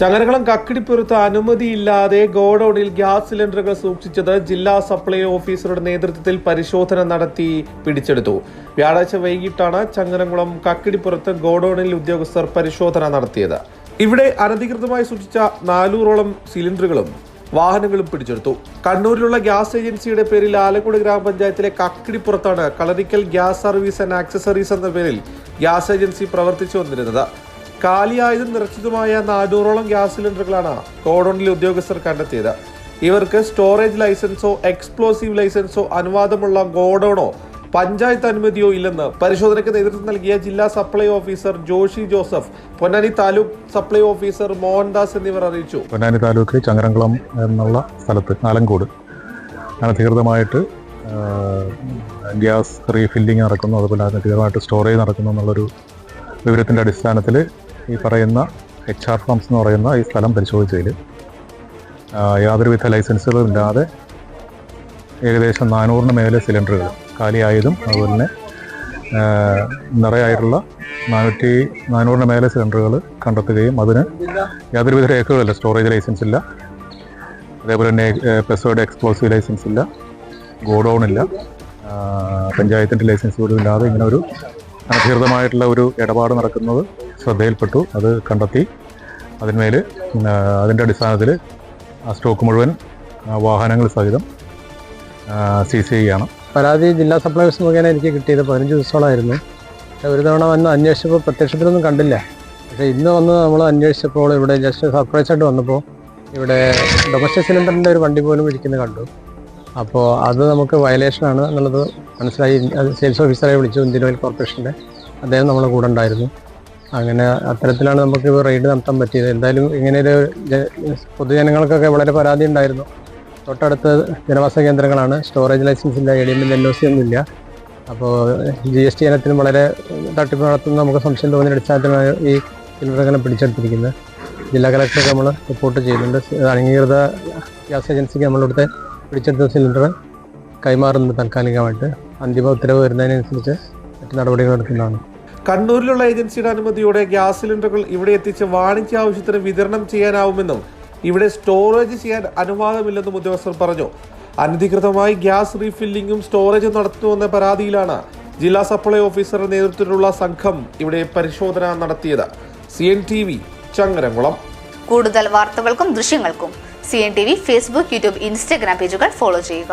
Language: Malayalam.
ചങ്ങരകുളം കക്കിടിപ്പുറത്ത് അനുമതിയില്ലാതെ ഗോഡൌണിൽ ഗ്യാസ് സിലിണ്ടറുകൾ സൂക്ഷിച്ചത് ജില്ലാ സപ്ലൈ ഓഫീസറുടെ നേതൃത്വത്തിൽ പരിശോധന നടത്തി പിടിച്ചെടുത്തു. വ്യാഴാഴ്ച വൈകിട്ടാണ് ചങ്ങരംകുളം കക്കിടിപ്പുറത്ത് ഗോഡൌണിൽ ഉദ്യോഗസ്ഥർ പരിശോധന നടത്തിയത്. ഇവിടെ അനധികൃതമായി സൂക്ഷിച്ച നാനൂറോളം സിലിണ്ടറുകളും വാഹനങ്ങളും പിടിച്ചെടുത്തു. കണ്ണൂരിലുള്ള ഗ്യാസ് ഏജൻസിയുടെ പേരിൽ ആലക്കുടി ഗ്രാമപഞ്ചായത്തിലെ കക്കിടിപ്പുറത്താണ് Kalarickal gas service and accessories എന്ന പേരിൽ ഗ്യാസ് ഏജൻസി പ്രവർത്തിച്ചു വന്നിരുന്നത്. കാലിയായതും നിറച്ചതുമായ നാനൂറോളം ഗ്യാസ് സിലിണ്ടറുകളാണ് കോഡോണിലെ ഉദ്യോഗസ്ഥർ കണ്ടെത്തിയത്. ഇവർക്ക് സ്റ്റോറേജ് ലൈസൻസോ എക്സ്പ്ലോസീവ് ലൈസൻസോ അനുവാദമുള്ള ഗോഡോണോ പഞ്ചായത്ത് അനുമതിയോ ഇല്ലെന്ന് പരിശോധനയ്ക്ക് നേതൃത്വം നൽകിയ ജില്ലാ supply officer Joshi Joseph Ponnani taluk supply officer Mohandas എന്നിവർ അറിയിച്ചു. പൊന്നാനി താലൂക്ക് ചങ്ങരംകുളം എന്നുള്ള സ്ഥലത്ത് ആലങ്കോട് അനധികൃതമായിട്ട് ഗ്യാസ് റീഫില്ലിംഗ് നടക്കുന്നു. അതുപോലെ അനധികൃതമായിട്ട് സ്റ്റോറേജ് നടക്കുന്നു എന്നുള്ളൊരു വിവരത്തിന്റെ അടിസ്ഥാനത്തിൽ ഈ പറയുന്ന എച്ച് ആർ ഫാംസ് എന്ന് പറയുന്ന ഈ സ്ഥലം പരിശോധിച്ചതിൽ യാതൊരുവിധ ലൈസൻസുകളും ഇല്ലാതെ ഏകദേശം നാനൂറിന് മേലെ സിലിണ്ടറുകൾ കാലിയായതും അതുപോലെ തന്നെ നിറയായിട്ടുള്ള നാനൂറ്റി നാനൂറിന് മേലെ സിലിണ്ടറുകൾ കണ്ടെത്തുകയും അതിന് യാതൊരുവിധ രേഖകളില്ല സ്റ്റോറേജ് ലൈസൻസ് ഇല്ല. അതേപോലെ തന്നെ പെസോയുടെ എക്സ്പ്ലോസീവ് ലൈസൻസ് ഇല്ല ഗോഡൗൺ ഇല്ല പഞ്ചായത്തിന്റെ ലൈസൻസ് പോലും ഇല്ലാതെ ഇങ്ങനെ ഒരു അനധികൃതമായിട്ടുള്ള ഒരു ഇടപാട് നടക്കുന്നത് ശ്രദ്ധയിൽപ്പെട്ടു. അത് കണ്ടെത്തി. അതിന്മേൽ അതിന്റെ അടിസ്ഥാനത്തിൽ ആ സ്റ്റോക്ക് മുഴുവൻ വാഹനങ്ങൾ സഹിതം സീസ് ചെയ്യുകയാണ്. പരാതി ജില്ലാ സപ്ലൈസ് മുഖേന എനിക്ക് കിട്ടിയത് പതിനഞ്ച് ദിവസങ്ങളായിരുന്നു പക്ഷേ ഒരു തവണ വന്ന് അന്വേഷിച്ചപ്പോൾ പ്രത്യക്ഷത്തിലൊന്നും കണ്ടില്ല. പക്ഷേ ഇന്ന് വന്ന് നമ്മൾ അന്വേഷിച്ചപ്പോൾ ഇവിടെ ജസ്റ്റ് സർപ്രൈസ് ആയിട്ട് വന്നപ്പോൾ ഇവിടെ ഡൊമസ്റ്റിക് സിലിണ്ടറിന്റെ ഒരു വണ്ടി പോലും ഇരിക്കുന്നത് കണ്ടു. അപ്പോൾ അത് നമുക്ക് വയലേഷനാണ് എന്നുള്ളത് മനസ്സിലായി. സെയിൽസ് ഓഫീസറെ വിളിച്ചു ഇന്ത്യൻ ഓയിൽ കോർപ്പറേഷന്റെ അദ്ദേഹം നമ്മളെ കൂടെ ഉണ്ടായിരുന്നു. അങ്ങനെ അത്തരത്തിലാണ് നമുക്ക് റെയ്ഡ് നടത്താൻ പറ്റിയത്. എന്തായാലും ഇങ്ങനെ ഒരു പൊതുജനങ്ങൾക്കൊക്കെ വളരെ പരാതി ഉണ്ടായിരുന്നു. തൊട്ടടുത്ത് ജനവാസ കേന്ദ്രങ്ങളാണ്. സ്റ്റോറേജ് ലൈസൻസ് ഇല്ല A D N O C ഒന്നും ഇല്ല. അപ്പോൾ ജി എസ് ടി ഇനത്തിനും വളരെ തട്ടിപ്പ് നടത്തുന്ന നമുക്ക് സംശയം തോന്നിയ അടിസ്ഥാനത്തിലാണ് ഈ സിലിണ്ടറുകളെ പിടിച്ചെടുത്തിരിക്കുന്നത്. ജില്ലാ കളക്ടർക്ക് നമ്മൾ റിപ്പോർട്ട് ചെയ്യുന്നുണ്ട്. അംഗീകൃത ഗ്യാസ് ഏജൻസിക്ക് നമ്മളിവിടുത്തെ പിടിച്ചെടുത്ത സിലിണ്ടർ കൈമാറുന്നുണ്ട് താൽക്കാലികമായിട്ട്. അന്തിമ ഉത്തരവ് വരുന്നതിനനുസരിച്ച് മറ്റ് നടപടികൾ എടുക്കുന്നതാണ്. കണ്ണൂരിലുള്ള ഏജൻസിയുടെ അനുമതിയോടെ ഗ്യാസ് സിലിണ്ടറുകൾ ഇവിടെ എത്തിച്ച് വാണിജ്യ ആവശ്യത്തിന് വിതരണം ചെയ്യാനാവുമെന്നും ഇവിടെ സ്റ്റോറേജ് ചെയ്യാൻ അനുവാദമില്ലെന്നും ഉദ്യോഗസ്ഥർ പറഞ്ഞു. അനധികൃതമായി ഗ്യാസ് റീഫില്ലിംഗും സ്റ്റോറേജും നടത്തുമെന്ന പരാതിയിലാണ് ജില്ലാ സപ്ലൈ ഓഫീസറുടെ നേതൃത്വത്തിലുള്ള സംഘം ഇവിടെ പരിശോധന നടത്തിയത്. C N T V Changaramkulam. കൂടുതൽ വാർത്തകൾക്കും ദൃശ്യങ്ങൾക്കും C N T V Facebook YouTube Instagram പേജുകൾ ഫോളോ ചെയ്യുക.